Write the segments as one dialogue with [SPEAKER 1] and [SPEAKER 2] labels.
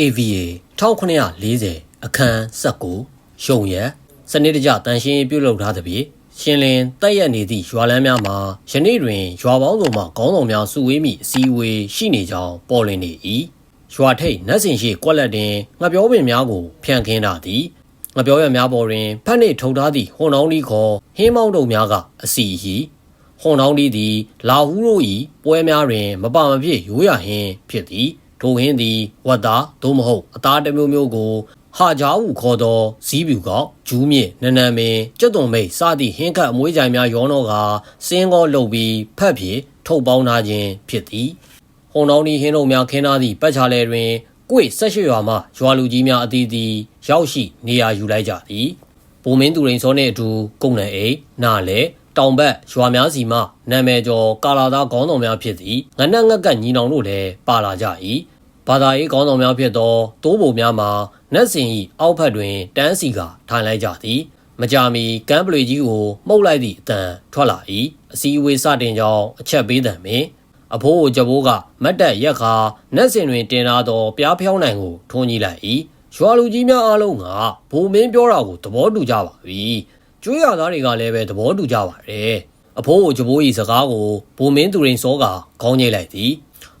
[SPEAKER 1] AVA 1940အခန်း19ရုံရက်စနစ်တကျတန်ရှင်းပြုလုပ်ထားသဖြင့်ရှင်လင်တက်ရက်နေသည့်ရွာလမ်းများမှာယနေ့တွင်ရွာပေါင်းစုံမှခေါင်းဆောင်များစုဝေးမိအစည်းအဝေးရှိနေကြောင်းပေါ်လွင်နေ၏ရွာထိပ်နတ်စင်ရှိကွက်လက်တွင်ငပြောပင်များကိုဖြန့်ခင်းထားသည်ငပြောရများပေါ်တွင်ဖက်နှင့်ထုံထားသည့်ဟွန်နောင်းဒီခေါ်ဟင်းမောင်းတုံများကအစီဟီဟွန်နောင်းဒီသည် လာဟူးတို့၏ပွဲများတွင် မပါမဖြစ်ရိုးရဟင်းဖြစ်သည် ထိုဟင်းသည်ဝတ်သားသို့မဟုတ်အသားတစ်မျိုးမျိုးကိုဟာကြားဟုခေါ်သောဇီးပြူကောက်ဂျူးမြင့်နနံမင်းကြက်သွန်မိတ်စသည့်ဟင်းခတ်အမွေးကြိုင်များရောတော့ကစင်းကောလှုပ်ပြီးဖက်ပြေထုတ်ပေါင်းထားခြင်းဖြစ်သည်ဟွန်တော်နီဟင်းတို့များခင်းထားသည့်ပတ်ချာလဲတွင်ကိုယ်ဆက်ရွှေရွာမှရွာလူကြီးများအသီးသီးရောက်ရှိနေရာယူလိုက်ကြသည်ပုံမင်းသူရိန်စောနှင့်အတူကုန်နံအိနာလဲ တောင်ဘက်ရွာများစီမှနာမည်ကျော်ကာလာသားခေါင်းဆောင်များဖြစ်သည့်ငနက်ငက်ကညီနောင်တို့လည်းပါလာကြ၏ဘာသာရေးခေါင်းဆောင်များဖြစ်သောတိုးပုံများမှာနတ်စင်၏အောက်ဖက်တွင်တန်းစီကထိုင်လိုက်ကြသည်မကြာမီကမ်းပလေကြီးကိုမှုတ်လိုက်သည့်အတန်ထွက်လာ၏အစည်းအဝေးစတင်ကြောင်းအချက်ပေးတံပင်အဖိုးကိုကြဘိုးကမတ်တက်ရက်ခါနတ်စင်တွင်တင်လာသောပြားဖြောင်းနိုင်ကိုထွန်းကြီးလိုက်၏ရွာလူကြီးများအားလုံးကဘုံမင်းပြောတာကိုသဘောတူကြပါပြီ ကျွေးရသားတွေကလည်းပဲသဘောတူကြပါတယ်အဖိုးကိုကြဘိုးဤစကားကိုဘုံမင်းသူရင်စောကခေါင်းညိတ်လိုက်သည်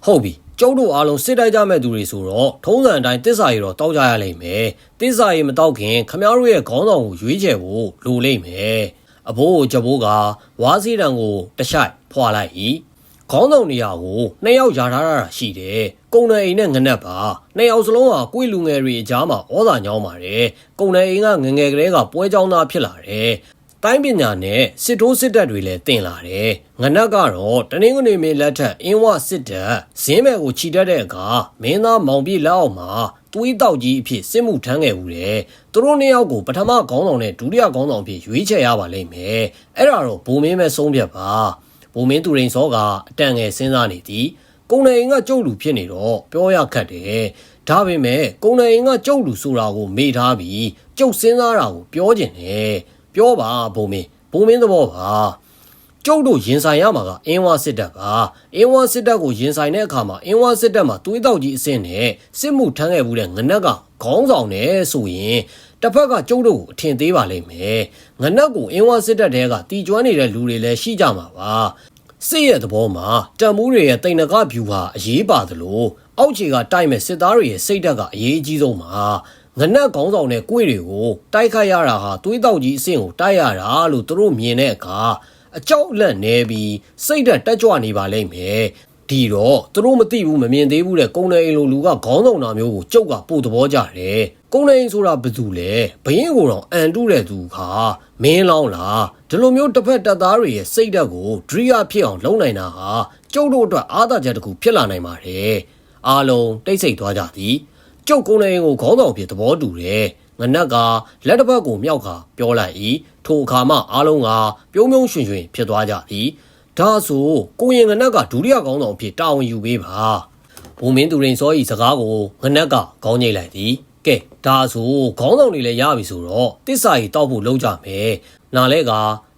[SPEAKER 1] ဟုတ်ပြီကျုပ်တို့အားလုံးစစ်တိုက်ကြမဲ့သူတွေဆိုတော့ထုံးစံအတိုင်းတစ္ဆာရီတော့တောက်ကြရလိမ့်မယ်တစ္ဆာရီမတောက်ခင်ခမားတို့ရဲ့ခေါင်းဆောင်ကိုရွေးချယ်ဖို့လိုလိမ့်မယ်အဖိုးကိုကြဘိုးကဝါးစီတံကိုတခြိုက်ဖွာလိုက်၏ ခေါင်းဆောင်နေရာကိုနှစ်ယောက်ယာထားတာရှိတယ်။ကုံနယ်အိမ်နဲ့ငနက်ပါ။နှစ်ယောက်စလုံးဟာကိုယ်လူငယ်တွေအကြားမှာဩဇာညောင်းပါတယ်။ကုံနယ်အိမ်ကငငယ်ကလေးကပွဲကြောင်းသားဖြစ်လာတယ်။တိုင်းပညာနဲ့စစ်တိုးစစ်တပ်တွေလည်းတင်လာတယ်။ငနက်ကတော့တနင်္ဂနွေမေလက်ထက်အင်းဝစစ်တပ်ဇင်းမဲ့ကိုခြိတက်တဲ့အခါမင်းသားမောင်ပြည့်လက်အောက်မှာသွေးတောက်ကြီးအဖြစ်စစ်မှုထမ်းခဲ့ဦးတယ်။သူတို့နှစ်ယောက်ကိုပထမခေါင်းဆောင်နဲ့ဒုတိယခေါင်းဆောင်အဖြစ်ရွေးချယ်ရပါလိမ့်မယ်။အဲ့ဒါတော့ဘုံမင်းပဲဆုံးဖြတ်ပါ။ ဘုံမင်းသူရင်စောကအတန်ငယ်စဉ်းစားနေသည်ကုံနေအိမ်ကကျုပ်လူဖြစ်နေတော့ပြောရခက်တယ်ဒါပေမဲ့ကုံနေအိမ်ကကျုပ်လူဆိုတာကိုမေ့ထားပြီးကျုပ်စဉ်းစားတာကိုပြောကျင်တယ်ပြောပါဘုံမင်းဘုံမင်းသဘောပါကျုပ်တို့ရင်ဆိုင်ရမှာကအင်းဝစစ်တပ်ပါအင်းဝစစ်တပ်ကိုရင်ဆိုင်တဲ့အခါမှာအင်းဝစစ်တပ်မှာသွေးတောက်ကြီးအဆင့်နဲ့စစ်မှုထမ်းခဲ့မှုတဲ့ငနက်ကခေါင်းဆောင်နေဆိုရင် တစ်ဖက်ကကျုပ်တို့ကိုအထင်သေးပါလိမ့်မယ်ငနက်ကိုအင်းဝစစ်တပ်တဲကတီကျွမ်းနေတဲ့လူတွေလည်းရှိကြမှာပါစစ်ရဲ့သဘောမှာတံမှုတွေရဲ့တိန်နကဗျူဟာအရေးပါသလိုအောက်ခြေကတိုက်မဲ့စစ်သားတွေရဲ့စိတ်ဓာတ်ကအရေးအကြီးဆုံးပါငနက်ကောင်းဆောင်တဲ့ကိုယ်တွေကိုတိုက်ခိုက်ရတာဟာသွေးတောက်ကြီးအဆင့်ကိုတိုက်ရတာလို့သူတို့မြင်တဲ့အခါအကြောက်လက်နေပြီးစိတ်ဓာတ်တက်ကြွနေပါလိမ့်မယ် ဒီတော့သူတို့မသိဘူးမမြင်သေးဘူးတဲ့ကုန်းနေအိမ်လိုလူကခေါင်းဆောင်တာမျိုးကိုကြုတ်ကပို့သဘောကြတယ်ကုန်းနေအိမ်ဆိုတာဘယ်သူလဲဘရင်ကိုတော့အန်တုတဲ့သူခါမင်းလောင်းလားဒီလိုမျိုးတစ်ဖက်တပ်သားတွေရဲ့စိတ်ဓာတ်ကိုဒရိယာဖြစ်အောင်လုပ်နိုင်တာဟာကျုပ်တို့အတွက်အားသာချက်တစ်ခုဖြစ်လာနိုင်ပါတယ်အားလုံးတိတ်ဆိတ်သွားကြသည်ကျုပ်ကုန်းနေအိမ်ကိုခေါင်းဆောင်ဖြစ်သဘောတူတယ်ငနက်ကလက်တစ်ဖက်ကိုမြောက်ကပြောလိုက်၏ထိုအခါမှအားလုံးကပြုံးပြုံးရွှင်ရွှင်ဖြစ်သွားကြသည် ဒါဆိုကိုရင်ငနက်ကဒုတိယကောင်းဆောင်ဖြစ်တာဝန်ယူပေးပါဘုံမင်းသူရင်စောဤစကားကိုငနက်ကခေါင်းညိတ်လိုက်သည်ကဲဒါဆိုခေါင်းဆောင်တွေလည်းရပြီဆိုတော့တစ္ဆာကြီးတောက်ဖို့လုပ်ကြမယ်နာလဲက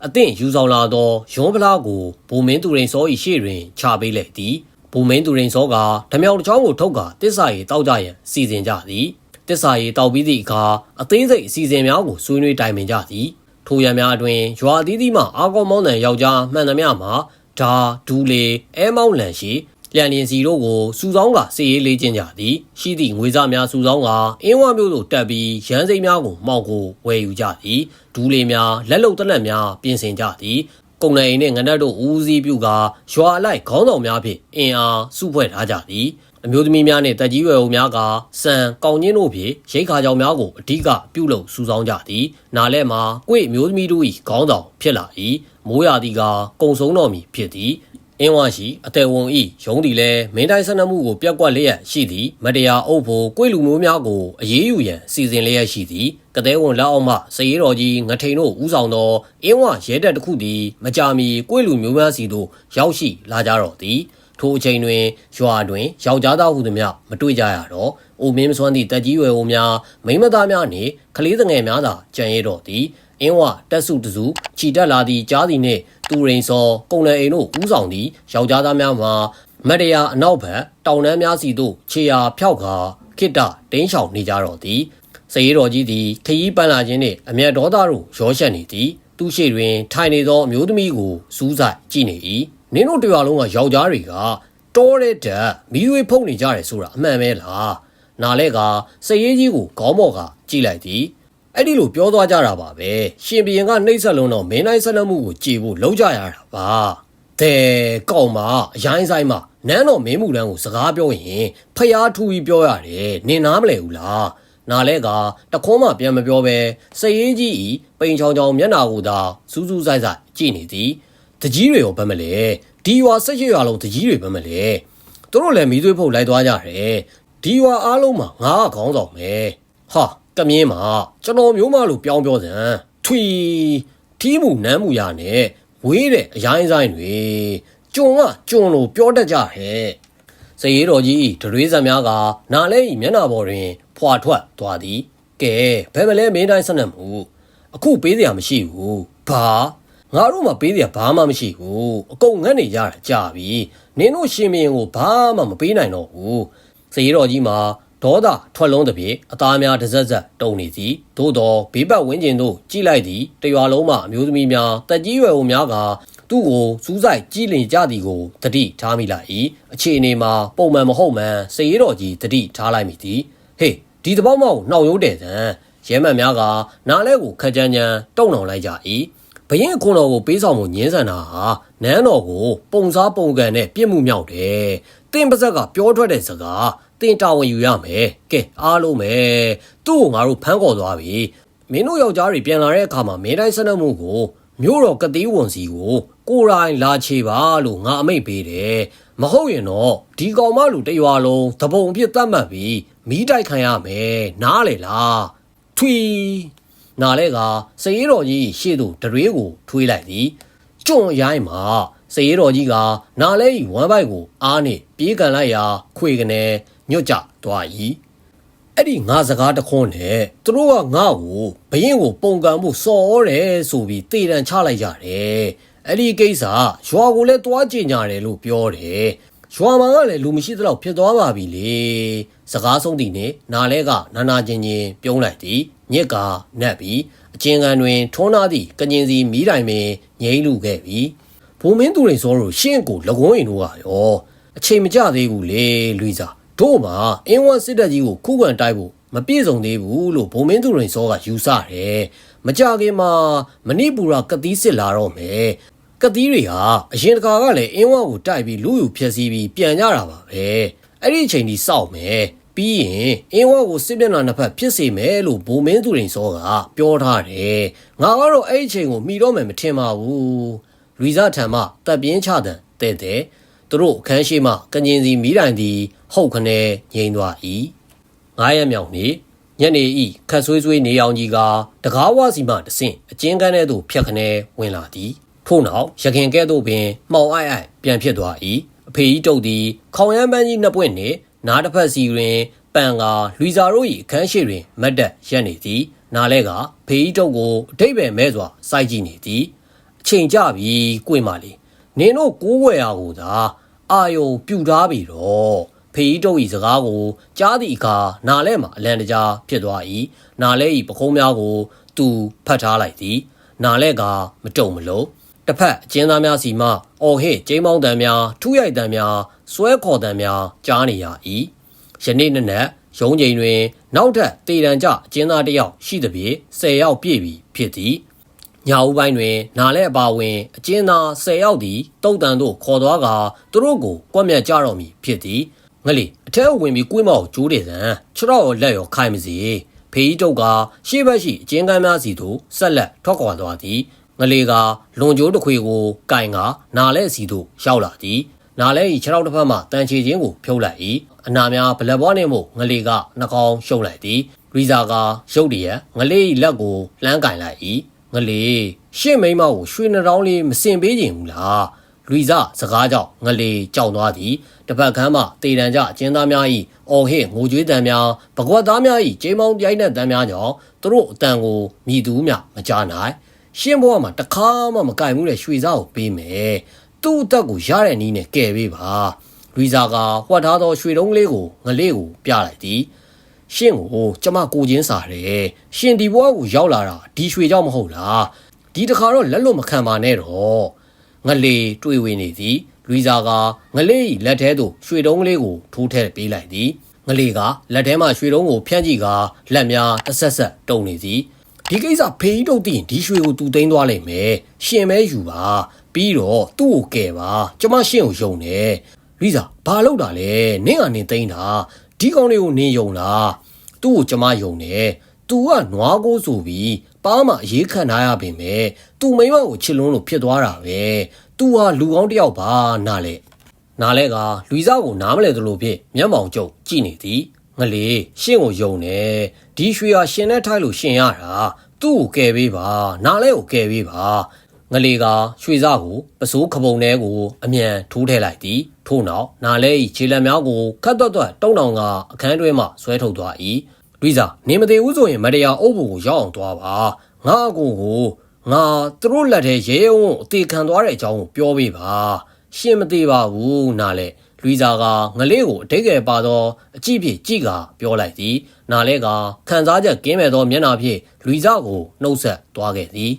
[SPEAKER 1] အသင့်ယူဆောင်လာသောရုံးပလားကိုဘုံမင်းသူရင်စောဤရှေ့တွင်ချပေးလိုက်သည်ဘုံမင်းသူရင်စောကဓမြောင်တစ်ချောင်းကိုထုတ်ကာတစ္ဆာကြီးတောက်ကြရန်စီစဉ်ကြသည်တစ္ဆာကြီးတောက်ပြီးသည့်အခါအသေးစိတ်အစီအစဉ်များကိုဆွေးနွေးတိုင်ပင်ကြသည် ထိုရံများအတွင်ရွာအသီးသီးမှအာကောမောင်းတန်ယောက်ျားမှန်သမျှမှာဓာဒူလေအဲမောင်းလန်ရှိလျန်လင်စီတို့ကိုစုဆောင်းကစီရေးလေးချင်းကြသည်ရှိသည့်ငွေစားများစုဆောင်းကအင်းဝမျိုးတို့တက်ပြီးရန်စိမ်းများကိုမှောက်ကိုဝယ်ယူကြသည်ဒူးလေးများလက်လုံတလက်များပြင်ဆင်ကြသည်ကုံနေအိမ်နှင့်ငနက်တို့ဦးစီးပြုကရွာအလိုက်ခေါင်းဆောင်များဖြင့်အင်အားစုဖွဲ့ထားကြသည် အမျိုးသမီးများနှင့်တက်ကြီးရွယ်အိုများကစံကောင်းချင်းတို့ဖြင့်ရိတ်ခါကြောင်များကိုအဓိကပြုလုပ်စုဆောင်းကြသည်နားလဲမှာကိုယ့်အမျိုးသမီးတို့၏ခေါင်းဆောင်ဖြစ်လာ၏မိုးရာသီကကုံဆုံးတော်မူဖြစ်သည်အင်းဝရှိအတဲဝန်ဤရုံးသည်လည်းမင်းတိုင်းဆန္ဒမှုကိုပြက်ကွက်လျက်ရှိသည်မတရားအုပ်ဖို့ကိုယ်လူမျိုးများကိုအေးအေးယူရန်စီစဉ်လျက်ရှိသည်ကတဲ့ဝန်လက်အောက်မှစည်ရတော်ကြီးငထိန်တို့ဦးဆောင်သောအင်းဝရဲတပ်တစ်ခုသည်မကြာမီကိုယ်လူမျိုးများစီသို့ရောက်ရှိလာကြတော့သည် ထိုအချိန်တွင်ရွာတွင်ယောက်ျားသားဟုသည်များမတွေ့ကြရတော့အိုမင်းမစွမ်းသည့်တက်ကြီးရွယ်အိုများမိမသားများနှင့်ကလေးငယ်များသာကြံရတော့သည်အင်းဝတက်စုတစုခြိတက်လာသည့်ကြားသည်နှင့်သူရင်စောကုံလယ်အိမ်တို့ဦးဆောင်သည့်ယောက်ျားသားများမှာမတ်တရာအနောက်ဘက်တောင်တန်းများစီသို့ခြေရာဖြောက်ကာခခိတ္တတင်းချောင်နေကြတော့သည်စရေးတော်ကြီးသည်ခရီးပန်းလာခြင်းနှင့်အမျက်ဒေါသတို့ရောရှက်နေသည်သူရှိတွင်ထိုင်နေသောအမျိုးသမီးကိုစူးစိုက်ကြည့်နေ၏ နင်းတို့တရွာလုံးကယောက်ျားတွေကတောတဲ့တက်မီးရွေးဖုန်နေကြတယ်ဆိုတာအမှန်ပဲလားနားလဲကစရေးကြီးကိုခေါင်းပေါ်ကကြည့်လိုက်သည်အဲ့ဒီလိုပြောသွားကြတာပါပဲရှင်ဘီရင်ကနှိမ့်ဆက်လုံးတော့မင်းတိုင်းဆက်လက်မှုကိုကြည်ဖို့လုံးကြရတာပါတဲ့ကောက်မအရိုင်းဆိုင်မှာနန်းတော်မင်းမှုတန်းကိုစကားပြောရင်ဖျားထူပြီးပြောရတယ်နင်နားမလဲဘူးလားနားလဲကတခွန်းမှပြန်မပြောပဲစရေးကြီးဤပိန်ချောင်ချောင်မျက်နာကိုသာစူးစူးဆိုင်ဆိုင်ကြည့်နေသည် တကြီးတွေရောဗတ်မလဲဒီရွာဆက်ရွာလုံးတကြီးတွေဗတ်မလဲသူတို့လည်းမီးသွေးဖုတ်လိုက်သွားကြတယ်ဒီရွာအားလုံးမှာငါကခေါင်းဆောင်ပဲဟာကမြင်းမှာကျွန်တော်မျိုးမလို့ပြောင်းပြောစံထွီထီးမှုနမ်းမှုရနဲ့ဝေးတဲ့အရိုင်းဆိုင်တွေကျုံကကျုံလို့ပြောတတ်ကြဟဲ့စရေးတော်ကြီးဒရွေးစံများကနားလဲဤမျက်နာပေါ်တွင် ဖွာထွက်သွားသည်ကဲဘယ်မလဲမင်းတိုင်းဆက်နေမှုအခုပေးစရာမရှိဘူးဘာ ငါတို့မှပေးစရာဘာမှမရှိဘူးအကုန်ငတ်နေကြတာကြာပြီနင်တို့ရှင်မင်းကိုဘာမှမပေးနိုင်တော့ဘူးစရေးတော်ကြီးမှာဒေါသထွက်လုံးတစ်ပြေအသားများတစ်စက်စက်တုံနေသည်သို့တော့ဘေးပတ်ဝန်းကျင်တို့ကြည့်လိုက်သည်တရွာလုံးမှအမျိုးသမီးများတက်ကြီးရွယ်အိုများကသူ့ကိုစူးစိုက်ကြည့်လင်ကြသည်ကိုတတိထားမိလိုက်၏အခြေအနေမှာပုံမှန်မဟုတ်မှန်စရေးတော်ကြီးတတိထားလိုက်မိသည်ဟေးဒီတပေါက်မောက်နှောက်ရိုးတဲ့စံရဲမှန်များကနားလဲကိုခက်ကြမ်းကြမ်းတုံနှောင်လိုက်ကြ၏ ဘရင်ခွန်တော်ကိုပေးဆောင်မှုညင်းဆန်တာဟာနန်းတော်ကိုပုံစားပုံကန်နဲ့ပြစ်မှုမြောက်တယ်။တင်းပါဇက်ကပြောထွက်တဲ့စကားတင်တာဝန်ယူရမယ်။ကဲအားလုံးပဲသူ့ကိုငါတို့ဖမ်းခေါ်သွားပြီ။မင်းတို့ယောက်ျားတွေပြန်လာတဲ့အခါမှာမင်းတိုင်းစနမှုကိုမြို့တော်ကတိဝန်စီကိုကိုယ်တိုင်လာချေပါလို့ငါအမိတ်ပေးတယ်။မဟုတ်ရင်တော့ဒီကောင်မလူတရွာလုံးတပုံအဖြစ်သတ်မှတ်ပြီးမိတိုက်ခံရမယ်။နားလေလား။ထွီ နားလဲကစရေးတော်ကြီးရှေ့သို့တရွေးကိုထွေးလိုက်သည်ကျွန်းရိုင်းမှာစရေးတော်ကြီးကနားလဲဤဝမ်းပိုက်ကိုအားနှင့်ပြေးကန်လိုက်ရာခွေကနေညွတ်ကြသွား၏အဲ့ဒီငါစကားတခွန်းနဲ့သူတို့ကငါ့ကိုဘရင်ကိုပုံကံမှုစော်တယ်ဆိုပြီးတေတံချလိုက်ကြတယ်အဲ့ဒီကိစ္စရွာကိုလည်းတွားကြင်ကြတယ်လို့ပြောတယ်ရွာမှာကလည်းလူမရှိသလောက်ဖြစ်သွားပါပြီလေစကားဆုံးသည်နဲ့နားလဲကနာနာချင်းချင်းပြုံးလိုက်သည် ညစ်ကနတ်ပြီးအချင်းကန်တွင်ထွန်းနာသည့်ကညင်စီမီးတိုင်ပင်ငိမ့်လူခဲ့ပြီဘုံမင်းသူတွေစောတို့ရှင့်ကိုလကွန်းရင်တို့ကရောအချိန်မကျသေးဘူးလေလူစာတို့မှာအင်းဝတ်စစ်တပ်ကြီးကိုခုခံတိုက်ဖို့မပြည့်စုံသေးဘူးလို့ဘုံမင်းသူတွေစောကယူဆတယ်မကြခင်မှာမဏိပူရကတိစစ်လာတော့မယ်ကတိတွေဟာအရင်တကာကလည်းအင်းဝတ်ကိုတိုက်ပြီးလူယူဖျက်ဆီးပြီးပြန်ကြတာပါပဲအဲ့ဒီအချိန်ကြီးစောက်မယ် ပြီးရင်အင်းဝကိုစစ်မျက်နှာနှစ်ဖက်ဖြစ်စေမယ်လို့ဘိုမင်းသူရင်စောကပြောထားတယ်ငါကတော့အဲ့ဒီအချိန်ကိုမှီတော့မယ်မထင်ပါဘူးရီဇထံမှတပ်ပြင်းချတဲ့တဲ့တဲ့သူတို့အခန်းရှိမှကငင်စီမိတိုင်သည် ဟုတ်ခနဲငိမ့်သွား၏ငားရက်မြောင်နေ့ညနေဤခတ်ဆွေးဆွေးနေအောင်ကြီးကတကားဝစီမှတဆင့်အကျဉ်းကန်းထဲသို့ဖြတ်ခနဲဝင်လာသည်ထို့နောက်ရခင်ကဲ့သို့ပင်မှောင်အိုက်အိုက်ပြန်ဖြစ်သွား၏အဖေကြီးတုတ်သည်ခေါင်ရမ်းပန်းကြီးနှစ်ပွင့်နှင့် နားတစ်ဖက်စီတွင်ပန်ကလူစာတို့၏အခန်းရှိတွင်မတ်တက်ရက်နေသည်နားလဲကဖေးတုတ်ကိုအတိတ်ပဲမဲစွာစိုက်ကြည့်နေသည်အချိန်ကြပြီကိုင်မလေးနင်တို့ကိုးဝယ်ရာကိုသာအာယုံပြူထားပြီတော့ဖေးတုတ်၏စကားကိုကြားသည့်အခါနားလဲမှာအလံတကြားဖြစ်သွား၏နားလဲ၏ပခုံးများကို သူဖတ်ထားလိုက်သည်နားလဲကမတုံမလို့ တစ်ဖက်အကျဉ်းသားများစီမှအော်ဟစ်ကျိမ်းမောင်းတံများထူးရိုက်တံများစွဲခေါ်တံများကြားနေရ၏ယနေ့နေ့နဲ့ရုံးချိန်တွင် နောက်ထပ်တေတံကြအကျဉ်းသားတစ်ယောက်ရှိသဖြင့်10ယောက်ပြည့်ပြီဖြစ်သည်ညာဦးပိုင်းတွင် နားလဲအပါဝင်အကျဉ်းသား10ယောက်သည်တုတ်တန်တို့ခေါ်သွားကသူတို့ကိုကွက်မြတ်ကြတော်မူဖြစ်သည်ငလီအထက်ဝင်ပြီးကိုင်းမောက်ကျိုးတယ်စံခြေတော့လက်ရောခိုင်မစီဖေးကြီးတုတ်ကရှေ့ဘက်ရှိအကျဉ်းကမ်းများစီသို့ဆက်လက်ထွက်ခွာသွားသည် ငလေကလွန်ကျိုးတစ်ခွေကိုကင်ကနာလဲစီသို့ရောက်လာသည်နာလဲဤခြေထောက်တစ်ဖက်မှတန်ချေခြင်းကိုဖြုတ်လိုက်၏အနာများဘလက်ဘွားနှင့်မို့ငလေကနှကောင်းရှုပ်လိုက်သည်ရီဇာကရုတ်တရက်ငလေ၏လက်ကိုလှမ်းကင်လိုက်၏ငလေရှင့်မိမကိုရွှေနှောင်းလေးမစင်ပေးခြင်းဘူးလားလူဇစကားကြောင့်ငလေကြောက်သွားသည်တပတ်ခမ်းမှတေတံကြအကျဉ်းသားများ၏အော်ဟစ်ငိုကြွေးတံများပကွက်သားများ၏ကျိမ်းမောင်းပြိုင်တဲ့တံများကြောင့်သူတို့အတန်ကိုမြည်သူမျှမကြားနိုင် ရှင်းဘဝမှာတခါမှမကင်မှုတဲ့ရွှေစားကိုပေးမယ်သူ့အသက်ကိုရတဲ့နည်းနဲ့ကယ်ပေးပါလူဇာကဟွက်ထားသောရွှေတုံးလေးကိုငလေးကိုပြလိုက်သည်ရှင့်ကိုကျမကိုချင်းစားတယ်ရှင်ဒီဘွားကိုရောက်လာတာဒီရွှေကြောင့်မဟုတ်လားဒီတခါတော့လက်လွတ်မခံပါနဲ့တော့ငလေးတွေ့ဝေနေသည်လူစာကငလေး၏လက်ထဲသို့ရွှေတုံးကလေးကိုထိုးထည့်ပေးလိုက်သည်ငလေးကလက်ထဲမှရွှေတုံးကိုဖြန့်ကြည့်ကာလက်များတစ်ဆက်ဆက်တုံနေသည် ဒီကိစ္စဖေးကြီးတို့သိရင်ဒီရွှေကိုတူသိမ်းသွားလိမ့်မယ်ရှင်မဲယူပါပြီးတော့သူ့ကိုကယ်ပါကျမရှင့်ကိုယုံတယ်လူစာဘာလုပ်တာလဲနင့်ကနေသိမ်းတာဒီကောင်လေးကိုနင်းယုံလားသူ့ကိုကျမယုံတယ်သူကနွားကိုဆိုပြီးပါးမအေးခံထားရပင်ပဲသူမိမကိုချစ်လွန်းလို့ဖြစ်သွားတာပဲသူဟာလူကောင်းတစ်ယောက်ပါနားလေနားလဲကလူစားကိုနားမလဲသလိုဖြစ်မျက်မှောင်ကျုပ်ကြည့်နေသည် ငလေရှင့်ကိုယုံတယ်ဒီရွှေဟာရှင်နဲ့ထိုက်လို့ရှင်ရတာသူ့ကိုကယ်ပေးပါနားလဲကိုကယ်ပေးပါငလေကရွှေစားကိုပစိုးခပုံထဲကိုအမြန်ထိုးထည့်လိုက်သည်ထို့နောက်နားလဲ၏ခြေလက်များကိုခတ်တွတ်တွတ်တုံတောင်ကအခန်းတွဲမှဆွဲထုတ်သွား၏လူစားနေမသေးဘူးဆိုရင်မတရားအုပ်ဖို့ကိုရောက်အောင်သွားပါငါအကိုကိုငါသူတို့လက်ထဲရဲရဲဝံ့အသေးခံသွားတဲ့အကြောင်းကိုပြောပေးပါရှင်းမသေးပါဘူးနားလဲ လူစားကငလေးကိုအတိတ်ကယ်ပါသောအကြည့်ဖြင့်ကြည့်ကပြောလိုက်သည်နားလဲကခံစားချက်ကင်းမဲ့သောမျက်နှာဖြင့်လူစားကိုနှုတ်ဆက်သွားခဲ့သည်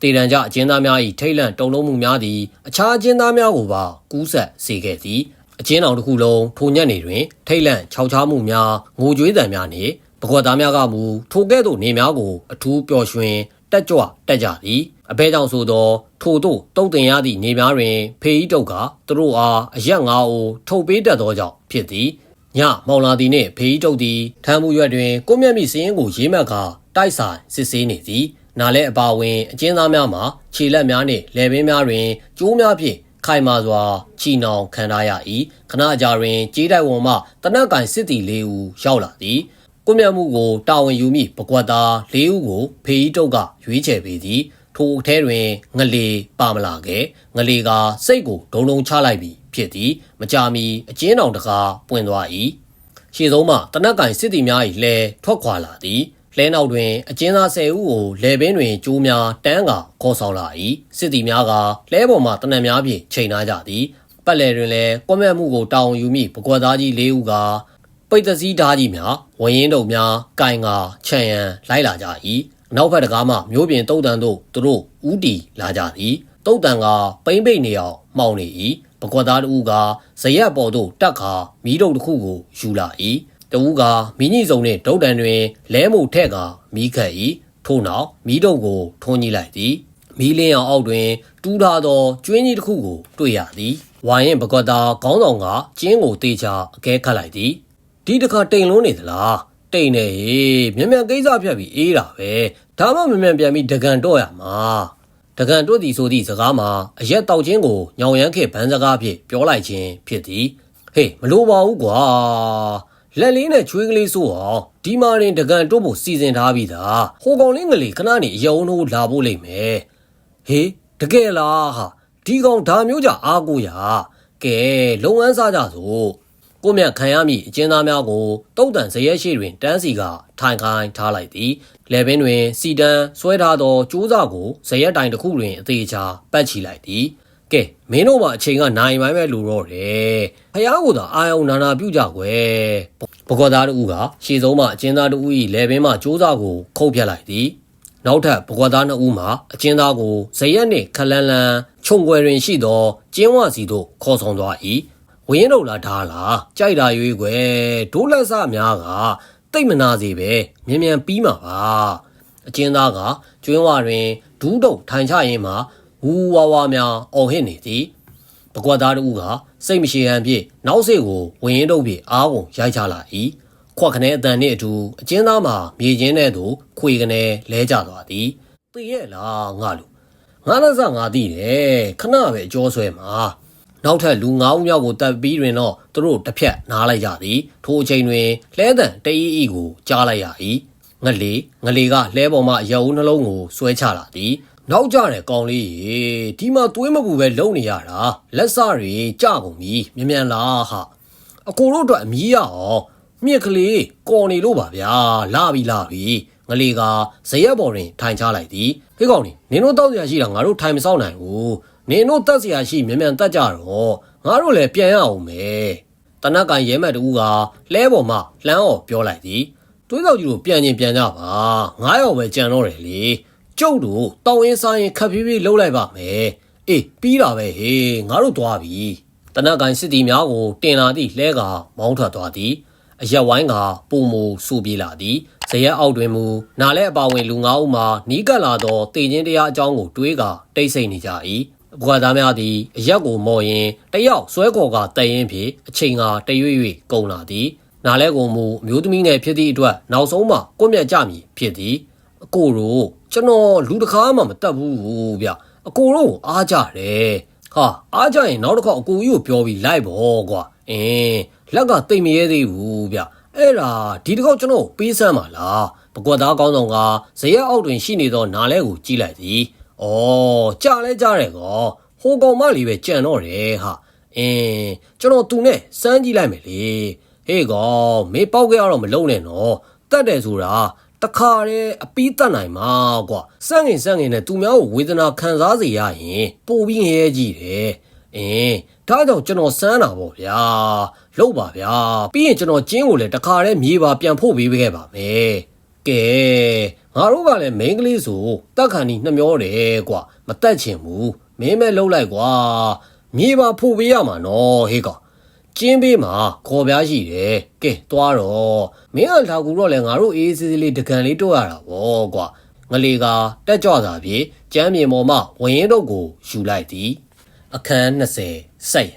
[SPEAKER 1] တေတံကြအကျဉ်းသားများ၏ထိတ်လန့်တုန်လှုပ်မှုများသည်အခြားအကျဉ်းသားများကိုပါကူးဆက်စေခဲ့သည်အကျဉ်းတော်တစ်ခုလုံးထိုညက်နေတွင် ထိတ်လန့်ခြောက်ခြားမှုများငိုကြွေးသံများနှင့်ပကွက်သားများကမူထိုကဲ့သို့နေများကိုအထူးပျော်ရွှင်တက်ကြွတက်ကြသည် အဘဲကြောင့်ဆိုသောထို့သို့တုံ့တင်ရသည့်နေများတွင် ဖေးဤတုတ်ကသူတို့အားအရက်ငါးအိုထုတ်ပေးတတ်သောကြောင့်ဖြစ်သည်ညမောင်လာသည်နှင့်ဖေးဤတုတ်သည်ထမ်းမှုရွက်တွင်ကိုမျက်မိစင်းကိုရေးမှတ်ကာတိုက်ဆိုင်စစ်ဆေးနေသည်နာလဲအပါဝင်အကျဉ်းသားများမှာခြေလက်များနှင့်လယ်ပင်များတွင်ကျိုးများဖြင့်ခိုင်မာစွာချီနှောင်ခံထားရ၏ခဏကြာတွင်ကြေးတိုက်ဝန်မှတနက်ကင်စစ်တီလေးဦးရောက်လာသည်ကိုမြတ်မှုကိုတာဝန်ယူမိပကွက်သား၄ဦးကိုဖေးတုတ်ကရွေးချယ်ပေးသည် ထိုအထဲတွင်ငလေပါမလာခဲ့ငလေကစိတ်ကိုဒုံဒုံချလိုက်ပြီးဖြစ်သည်မကြမီအကျဉ်းတော်တကားပွင့်သွား၏ရှေ့ဆုံးမှတနက်ကင်စစ်တီများ၏လှဲထွက်ခွာလာသည်လဲနောက်တွင်အကျဉ်းသား10ဦးကိုလဲပင်တွင်ကျိုးများတန်းကခေါ်ဆောင်လာ၏စစ်တီများကလဲပေါ်မှတနက်များဖြင့်ချိန်ထားကြသည်ပတ်လည်တွင်လည်းကွန်မက်မှုကိုတောင်းယူမိပကွက်သားကြီး၄ဦးကပိတ်သစည်းဓားကြီးများဝရင်တုံများကင်ကာခြံရန်လိုက်လာကြ၏ နောက်ဘက်တကားမှမျိုးပြင်တုတ်တန်တို့သူတို့ဥတီလာကြသည်တုတ်တန်ကပိမ့်ပိတ်နေအောင်မှောင်နေ၏ပကွက်သားတို့ကဇရက်ပေါ်သို့တက်ခါမီးတုပ်တစ်ခုကိုယူလာ၏တဦးကမိညိစုံနှင့်ဒုတ်တန်တွင်လဲမို့ထက်ကမီးခတ်၏ထို့နောက်မီးတုပ်ကိုထွန်းကြည့်လိုက်သည်မီးလင်းအောင်အောက်တွင်တူးထားသောကျွင်းကြီးတစ်ခုကိုတွေ့ရသည်ဝိုင်ရင်ပကွက်သားခေါင်းဆောင်ကကျင်းကိုတေချာအကဲခတ်လိုက်သည်ဒီတခါတိမ်လုံးနေသလား တိမ်နေဟေးမြန်မြန်ကိစ္စဖြတ်ပြီးအေးတာပဲဒါမှမြန်မြန်ပြန်ပြီးဒကန်တော့ရမှာဒကန်တို့သည်ဆိုသည့်စကားမှာအရက်တောက်ချင်းကိုညောင်ရမ်းခဲ့ဗန်းစကားဖြင့်ပြောလိုက်ခြင်းဖြစ်သည်ဟေးမလိုပါဘူးကွာလက်လေးနဲ့ချွေးကလေးဆိုအောင်ဒီမာရင်တကန်တို့ဖို့စီစဉ်ထားပြီးသားဟိုကောင်လေးငလေးခဏနေအယုံတို့လာဖို့လိမ့်မယ်ဟေးတကယ်လားဟာဒီကောင်ဒါမျိုးကြအားကိုရကဲလုံငန်းစားကြစို့ ကိုမြတ်ခံရမည့်အကျဉ်းသားများကိုတုတ်တန်ဇရက်ရှိတွင်တန်းစီကထိုင်ခိုင်းထားလိုက်သည်လေပင်တွင်စီတန်းဆွဲထားသောကျိုးစာကိုဇရက်တိုင်တစ်ခုတွင်အသေးချာပတ်ချီလိုက်သည်ကဲမင်းတို့မှအချိန်ကနိုင်ပိုင်းပဲလိုတော့တယ်ဖះကိုသာအာယုံနာနာပြုတ်ကြွယ်ပကောသားတို့ကရှေ့ဆုံးမှအကျဉ်းသားတို့၏လေပင်မှကျိုးစာကိုခုတ်ပြတ်လိုက်သည်နောက်ထပ်ပကွက်သားနှစ်ဦးမှအကျဉ်းသားကိုဇရက်နှင့်ခလန်းလန်းခြုံွယ်တွင်ရှိသောကျင်းဝစီသို့ခေါ်ဆောင်သွား၏ ဝင်းတော့လားဒါလားကြိုက်တာရွေးကွယ်ဒိုးလက်စများကတိတ်မနာစီပဲမြန်မြန်ပြီးမှာပါအကျဉ်းသားကကျွင်းဝတွင်ဒူးတုံထိုင်ချရင်းမှာဝူဝါဝါများအော်ဟစ်နေသည်ပကွက်သားတို့ကစိတ်မရှိဟန်ဖြင့်နောက်စိတ်ကိုဝင်းရင်တုပ်ဖြင့်အားကုန်ရိုက်ချလာ၏ခွက်ခနဲအတန်နှင့်အတူအကျဉ်းသားမှာမြေချင်းတဲ့သို့ခွေကနေလဲကျသွားသည်တည်ရဲ့လားငါလူငါလည်းစငါသိတယ်ခဏပဲအကျော်ဆွဲမှာ နောက်ထပ်လူ9ဦးမြောက်ကိုတပ်ပြီးတွင်တော့သူတို့တစ်ဖြတ်နားလိုက်ကြသည်ထိုအချိန်တွင်လှဲတံတအီအီကိုကြားလိုက်ရ၏ငလေငလေကလှဲပေါ်မှရုံနှလုံးကိုဆွဲချလာသည်နောက်ကြတဲ့ကောင်လေးရေဒီမှာသွေးမပူပဲလုံနေရတာလက်စတွေကြကုန်ပြီမြန်မြန်လာဟာအကိုတို့အတွက်အမီးရအောင်မြစ်ကလေးကော်နေလို့ပါဗျာလာပြီလာပြီငလေးကဇရက်ပေါ်တွင်ထိုင်ချလိုက်သည်ဟေးကောင်နေနင်တို့တောက်စရာရှိတာငါတို့ထိုင်မဆောက်နိုင်ဘူး နင်တို့တက်စရာရှိမြန်မြန်တက်ကြတော့ငါတို့လည်းပြန်ရအောင်မယ်တနက်ကန်ရဲမတ်တူကလဲပေါ်မှာလှမ်းအော်ပြောလိုက်သည်တွေးတော်ကြီးတို့ပြန်ချင်းပြန်ကြပါငါးယောက်ပဲကြံတော့တယ်လေကျုပ်တို့တောင်းရင်စားရင်ခပ်ဖြည်းဖြည်းလှုပ်လိုက်ပါမယ်အေးပြီးတာပဲဟေးငါတို့သွားပြီတနက်ကန်စစ်တီများကိုတင်လာသည့်လဲကမောင်းထွက်သွားသည်အရက်ဝိုင်းကပုံမူစူပြေးလာသည်ဇရက်အောက်တွင်မူနားလဲအပါဝင်လူငါးဦးမှာနီးကပ်လာသောတေချင်းတရားအကြောင်းကိုတွေးကတိတ်ဆိတ်နေကြ၏ ဘွာသားများသည်အရက်ကိုမော်ရင်တယောက်ဆွဲခေါ်ကတည်ရင်ဖြင့်အချိန်ကတရွေ့၍ကုန်လာသည်နားလဲကိုမူအမျိုးသမီးနဲ့ဖြစ်သည့်အတွက်နောက်ဆုံးမှကွမျက်ကြမည်ဖြစ်သည်အကိုတို့ကျွန်တော်လူတစ်ခါမှမတက်ဘူးဗျအကိုတို့ကိုအားကြတယ်ဟာအားကြရင်နောက်တစ်ခါအကိုကြီးကိုပြောပြီးလိုက်ပေါ့ကွာအင်းလက်ကတိတ်မရဲသေးဘူးဗျအဲ့ဒါဒီတစ်ခေါက်ကျွန်တော်ပေးစမ်းပါလားပကွက်သားကောင်းဆောင်ကဇရက်အောက်တွင်ရှိနေသောနားလဲကိုကြည့်လိုက်သည် ဩကြာလဲကြာတယ်ကောဟိုကောင်မလေးပဲကြံတော့တယ်ဟာအင်းကျွန်တော်သူနဲ့စမ်းကြည့်လိုက်မယ်လေဟေးကောင်မေးပေါက်ခဲ့ရတော့မလုံးနဲ့နော်တတ်တယ်ဆိုတာတခါတည်းအပီးတတ်နိုင်မှာကွာစန့်ငင်စန့်ငင်နဲ့သူများကိုဝေဒနာခံစားစေရရင် ပိုပြီးငရဲကြည့်တယ်အင်းဒါကြောင့်ကျွန်တော်စမ်းတာပေါ့ဗျာလောက်ပါဗျာပြီးရင်ကျွန်တော်ကျင်းကိုလည်းတခါတည်းမြေပါပြန်ဖို့ပေးခဲ့ပါမယ် ကဲငါတို့ကလည်းမိန်းကလေးဆိုတက်ခါနီနှမျောတယ်ကွာမတက်ချင်ဘူးမင်းမဲလှုပ်လိုက်ကွာမြေပါဖို့ပေးရမှာနော်ဟေးကောင်ကျင်းပေးမှာခေါ်ပြားရှိတယ်ကဲသွားတော့မင်းအလာကူတော့လဲငါတို့အေးအေးဆေးဆေးလေးတကန်လေးတော့ရတာဗောကွာငလေကတက်ကြွတာပြေကျမ်းမြေပေါ်မှာဝင်းရင်တို့ကိုယူလိုက်သည်အခန်း20စိုက်